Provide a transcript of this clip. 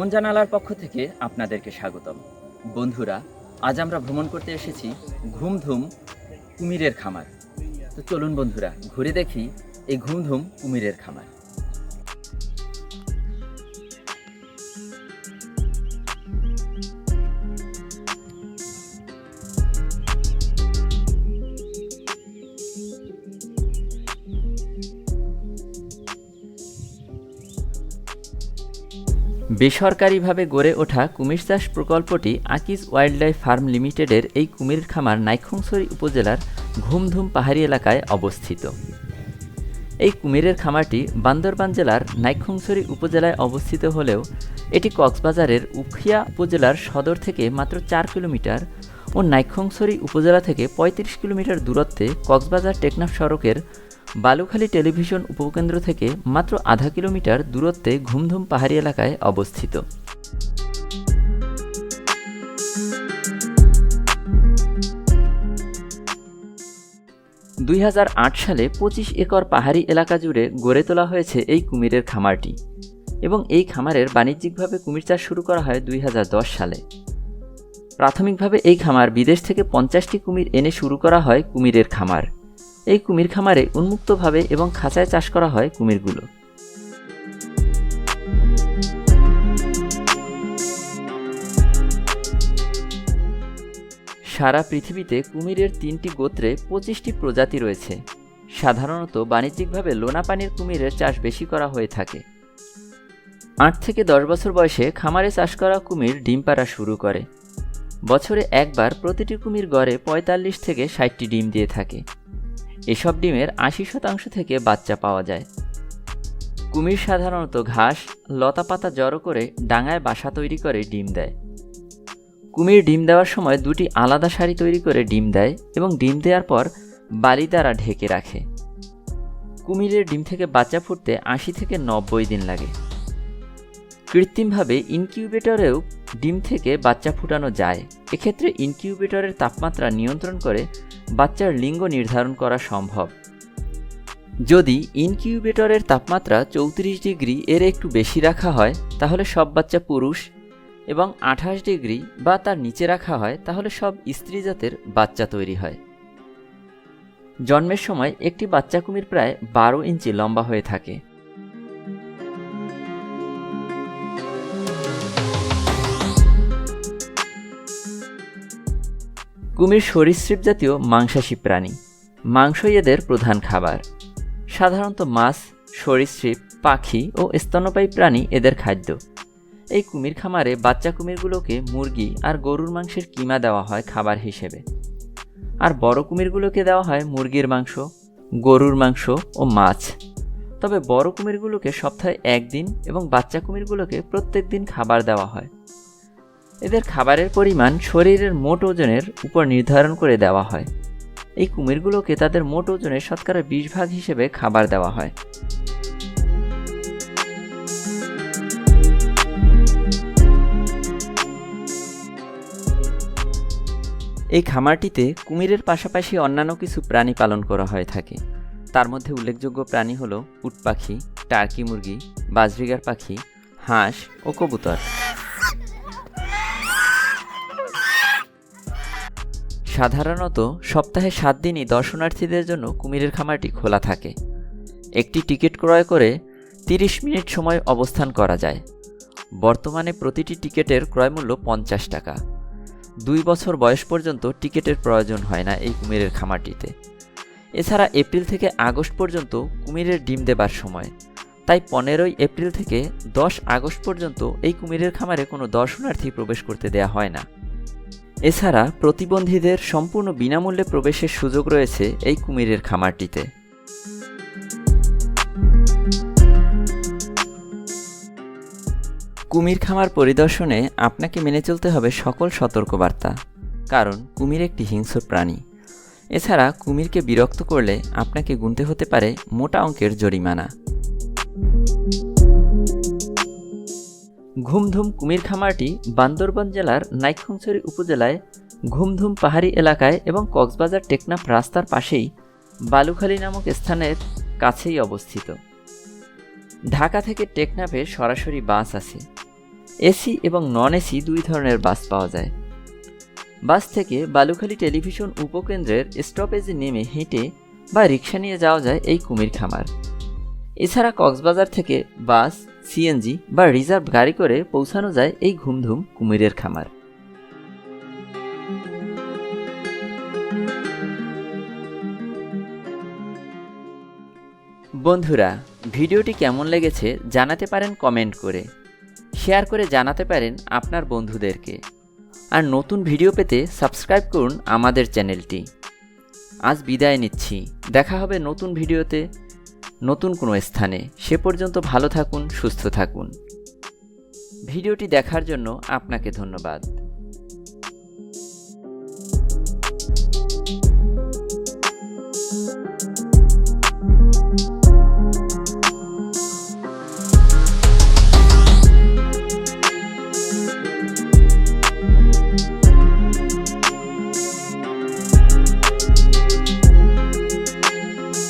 ভ্রমণ জানালার পক্ষ থেকে আপনাদেরকে স্বাগতম। বন্ধুরা, আজ আমরা ভ্রমণ করতে এসেছি ঘুমধুম কুমিরের খামার। তো চলুন বন্ধুরা, ঘুরে দেখি এই ঘুমধুম কুমিরের খামার। বেসরকারিভাবে গড়ে ওঠা কুমির চাষ প্রকল্পটি আকিজ ওয়াইল্ড লাইফ ফার্ম লিমিটেডের এই কুমির খামার নাইখংছড়ি উপজেলার ঘুমধুম পাহাড়ি এলাকায় অবস্থিত। এই কুমিরের খামারটি বান্দরবান জেলার নাইখংছড়ি উপজেলায় অবস্থিত হলেও এটি কক্সবাজারের উখিয়া উপজেলার সদর থেকে মাত্র চার কিলোমিটার ও নাইখংছড়ি উপজেলা থেকে ৩৫ কিলোমিটার দূরত্বে কক্সবাজার টেকনাফ সড়কের বালুখালী টেলিভিশন উপকেন্দ্র থেকে মাত্র আধা কিলোমিটার দূরত্বে ঘুমধুম পাহাড়ি এলাকায় অবস্থিত। দুই হাজার আট সালে পঁচিশ একর পাহাড়ি এলাকা জুড়ে গড়ে তোলা হয়েছে এই কুমিরের খামারটি এবং এই খামারের বাণিজ্যিকভাবে কুমির চাষ শুরু করা হয় দুই হাজার দশ সালে। প্রাথমিকভাবে এই খামার বিদেশ থেকে পঞ্চাশটি কুমির এনে শুরু করা হয় কুমিরের খামার। এই কুমির খামারে উন্মুক্তভাবে এবং খাঁচায় চাষ করা হয় কুমিরগুলো। সারা পৃথিবীতে কুমিরের তিনটি গোত্রে পঁচিশটি প্রজাতি রয়েছে। সাধারণত বাণিজ্যিকভাবে লোনা পানির কুমিরের চাষ বেশি করা হয়ে থাকে। আট থেকে দশ বছর বয়সে খামারে চাষ করা কুমির ডিম পাড়া শুরু করে। বছরে একবার প্রতিটি কুমির গড়ে পঁয়তাল্লিশ থেকে ষাটটি ডিম দিয়ে থাকে। এসব ডিমের আশি শতাংশ থেকে বাচ্চা পাওয়া যায়। কুমির সাধারণত ঘাস লতাপাতা জড়ো করে ডাঙায় বাসা তৈরি করে ডিম দেয়। কুমির ডিম দেওয়ার সময় দুটি আলাদা শাড়ি তৈরি করে ডিম দেয় এবং ডিম দেওয়ার পর বালি দ্বারা ঢেকে রাখে। কুমিরের ডিম থেকে বাচ্চা ফুটতে আশি থেকে নব্বই দিন লাগে। কৃত্রিমভাবে ইনকিউবেটরেও ডিম থেকে বাচ্চা ফুটানো যায়। এক্ষেত্রে ইনকিউবেটরের তাপমাত্রা নিয়ন্ত্রণ করে বাচ্চার লিঙ্গ নির্ধারণ করা সম্ভব। যদি ইনকিউবেটরের তাপমাত্রা চৌত্রিশ ডিগ্রি এর একটু বেশি রাখা হয়, তাহলে সব বাচ্চা পুরুষ এবং আঠাশ ডিগ্রি বা তার নিচে রাখা হয়, তাহলে সব স্ত্রী জাতের বাচ্চা তৈরি হয়। জন্মের সময় একটি বাচ্চা কুমির প্রায় বারো ইঞ্চি লম্বা হয়ে থাকে। কুমির সরীসৃপ জাতীয় মাংসাশী প্রাণী। মাংসই এদের প্রধান খাবার। সাধারণত মাছ, সরীসৃপ, পাখি ও স্তন্যপায়ী প্রাণী এদের খাদ্য। এই কুমির খামারে বাচ্চা কুমিরগুলোকে মুরগি আর গরুর মাংসের কিমা দেওয়া হয় খাবার হিসেবে। আর বড় কুমিরগুলোকে দেওয়া হয় মুরগির মাংস, গরুর মাংস ও মাছ। তবে বড় কুমিরগুলোকে সপ্তাহে একদিন এবং বাচ্চা কুমিরগুলোকে প্রত্যেক দিন খাবার দেওয়া হয়। এদের খাবারের পরিমাণ শরীরের মোট ওজনের উপর নির্ধারণ করে দেওয়া হয়। এই কুমিরগুলোকে তাদের মোট ওজনের শতকরা বিশ ভাগ হিসেবে খাবার দেওয়া হয়। এই খামারটিতে কুমিরের পাশাপাশি অন্যান্য কিছু প্রাণী পালন করা হয়ে থাকে। তার মধ্যে উল্লেখযোগ্য প্রাণী হল উট পাখি, টার্কি মুরগি, বাজরিগার পাখি, হাঁস ও কবুতর। সাধারণত সপ্তাহে সাত দিনই দর্শনার্থীদের জন্য কুমিরের খামারটি খোলা থাকে। একটি টিকিট ক্রয় করে তিরিশ মিনিট সময় অবস্থান করা যায়। বর্তমানে প্রতিটি টিকিটের ক্রয়মূল্য পঞ্চাশ টাকা। দুই বছর বয়স পর্যন্ত টিকিটের প্রয়োজন হয় না এই কুমিরের খামারটিতে। এছাড়া এপ্রিল থেকে আগস্ট পর্যন্ত কুমিরের ডিম দেবার সময়। তাই পনেরোই এপ্রিল থেকে দশ আগস্ট পর্যন্ত এই কুমিরের খামারে কোনো দর্শনার্থী প্রবেশ করতে দেয়া হয় না। এছাড়া প্রতিবন্ধীদের সম্পূর্ণ বিনামূল্যে প্রবেশের সুযোগ রয়েছে এই কুমিরের খামারটিতে। কুমির খামার পরিদর্শনে আপনাকে মেনে চলতে হবে সকল সতর্কবার্তা, কারণ কুমির একটি হিংস্র প্রাণী। এছাড়া কুমিরকে বিরক্ত করলে আপনাকে গুনতে হতে পারে মোটা অঙ্কের জরিমানা। ঘুমধুম কুমির খামারটি বান্দরবান জেলার নাইখংছড়ি উপজেলায় ঘুমধুম পাহাড়ি এলাকায় এবং কক্সবাজার টেকনাফ রাস্তার পাশেই বালুখালী নামক স্থানের কাছেই অবস্থিত। ঢাকা থেকে টেকনাফে সরাসরি বাস আছে এসি এবং নন এসি দুই ধরনের বাস পাওয়া যায়। বাস থেকে বালুখালী টেলিভিশন উপকেন্দ্রের স্টপেজে নেমে হেঁটে বা রিক্সা নিয়ে যাওয়া যায় এই কুমির খামার। এছাড়া কক্সবাজার থেকে বাস সিএনজি বা রিজার্ভ গাড়ি করে পৌঁছানো যায় এই ঘুমধুম কুমিরের খামার। বন্ধুরা, ভিডিওটি কেমন লেগেছে জানাতে পারেন কমেন্ট করে। শেয়ার করে জানাতে পারেন আপনার বন্ধুদেরকে। আর নতুন ভিডিও পেতে সাবস্ক্রাইব করুন আমাদের চ্যানেলটি। আজ বিদায় নিচ্ছি। দেখা হবে নতুন ভিডিওতে। নতুন কোনো স্থানে। সে পর্যন্ত ভালো থাকুন সুস্থ থাকুন। ভিডিওটি দেখার জন্য আপনাকে ধন্যবাদ।